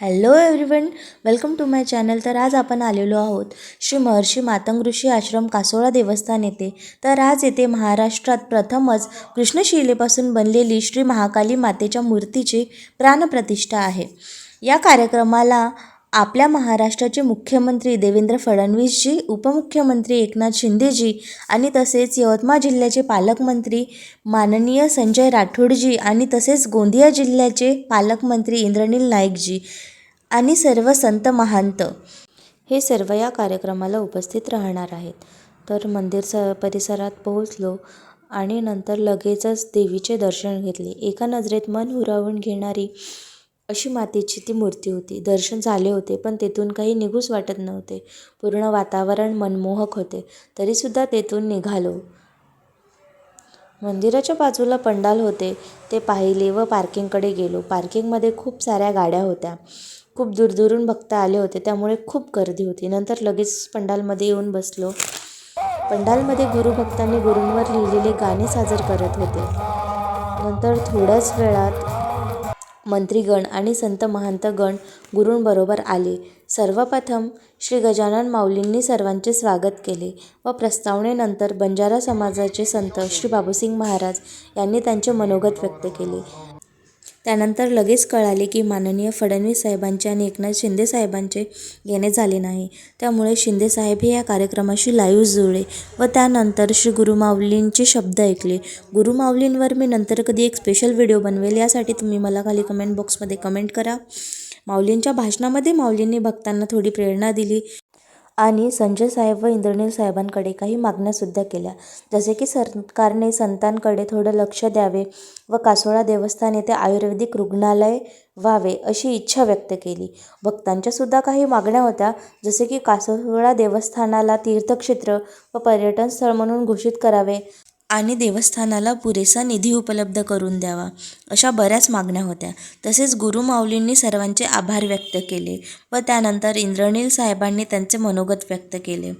Hello everyone welcome to my channel तर आज आपण आलेलो आहोत श्री महर्षी मातंग ऋषी आश्रम कासोळा देवस्थान येथे. तर आज येथे महाराष्ट्रात प्रथमच कृष्णशिलेपासून बनलेली श्री महाकाली मातेच्या मूर्तीची प्राणप्रतिष्ठा आहे. या कार्यक्रमाला आपल्या महाराष्ट्राचे मुख्यमंत्री देवेंद्र फडणवीसजी उपमुख्यमंत्री एकनाथ शिंदेजी आणि तसेच यवतमाळ जिल्ह्याचे पालकमंत्री माननीय संजय राठोडजी आणि तसेच गोंदिया जिल्ह्याचे पालकमंत्री इंद्रनील नाईकजी आणि सर्व संत महांत हे सर्व या कार्यक्रमाला उपस्थित राहणार आहेत. तर मंदिर स परिसरात पोहोचलो आणि नंतर लगेचच देवीचे दर्शन घेतले. एका नजरेत मन हुरावून घेणारी अशी मातेची ती मूर्ती होती. दर्शन झाले होते पण तेथून काही निघूच वाटत नव्हते. पूर्ण वातावरण मनमोहक होते. तरीसुद्धा तेथून निघालो. मंदिराच्या बाजूला पंडाल होते. ते पाहिले व पार्किंगकडे गेलो. पार्किंगमध्ये खूप साऱ्या गाड्या होत्या. खूप दूरदूरून भक्त आले होते. त्यामुळे खूप गर्दी होती. नंतर लगेच पंडालमध्ये येऊन बसलो. पंडालमध्ये गुरुभक्तांनी गुरूंवर लिहिलेले गाणे सादर करत होते. नंतर थोड्याच वेळात मंत्रीगण आणि संत महंतगण गुरूंबरोबर आले. सर्वप्रथम श्री गजानन माऊलींनी सर्वांचे स्वागत केले व प्रस्तावनेनंतर बंजारा समाजाचे संत श्री बाबूसिंग महाराज यांनी त्यांचे मनोगत व्यक्त केले. त्यानंतर लगेच कळाले की माननीय फडणवीस साहेबांचे आणि एकनाथ शिंदे साहेबांचे येणे झाले नाही. त्यामुळे शिंदे साहेब हे या कार्यक्रमाशी लाईव्ह जुळले व त्यानंतर श्री गुरुमाऊलींचे शब्द ऐकले. गुरुमाऊलींवर मी नंतर कधी एक स्पेशल व्हिडिओ बनवेल यासाठी तुम्ही मला खाली कमेंट बॉक्समध्ये कमेंट करा. माऊलींच्या भाषणामध्ये माऊलींनी भक्तांना थोडी प्रेरणा दिली. आणि संजय साहेब व इंद्रनील साहेबांकडे काही मागण्यासुद्धा केल्या. जसे की सरकारने संतांकडे थोडं लक्ष द्यावे व कासोळा देवस्थान येथे आयुर्वेदिक रुग्णालय व्हावे अशी इच्छा व्यक्त केली. भक्तांच्यासुद्धा काही मागण्या होत्या जसे की कासोळा देवस्थानाला तीर्थक्षेत्र व पर्यटन स्थळ म्हणून घोषित करावे. आणि देवस्थानाला पुरेसा निधी उपलब्ध करून द्यावा अशा बऱ्याच मागण्या होत्या. तसेच गुरुमाऊलींनी सर्वांचे आभार व्यक्त केले व त्यानंतर इंद्रनील साहेबांनी त्यांचे मनोगत व्यक्त केले.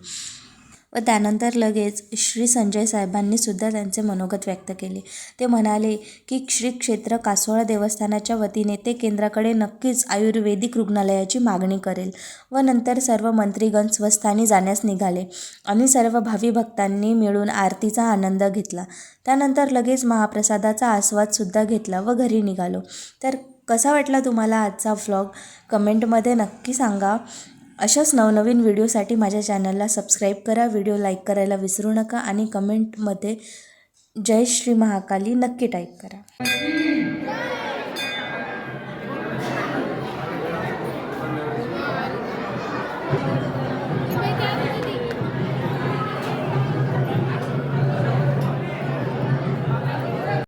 व त्यानंतर लगेच श्री संजय साहेबांनी सुद्धा त्यांचे मनोगत व्यक्त केले. ते म्हणाले की श्री क्षेत्र कासोळा देवस्थानाच्या वतीने ते केंद्राकडे नक्कीच आयुर्वेदिक रुग्णालयाची मागणी करेल व नंतर सर्व मंत्रीगण स्वस्थानी जाण्यास निघाले आणि सर्व भावी भक्तांनी मिळून आरतीचा आनंद घेतला. त्यानंतर लगेच महाप्रसादाचा आस्वादसुद्धा घेतला व घरी निघालो. तर कसा वाटला तुम्हाला आजचा व्लॉग कमेंटमध्ये नक्की सांगा. अशाच नवनवीन व्हिडिओसाठी माझ्या चॅनलला सबस्क्राईब करा व्हिडिओ लाईक करायला विसरू नका आणि कमेंटमध्ये जय श्री महाकाली नक्की टाईप करा.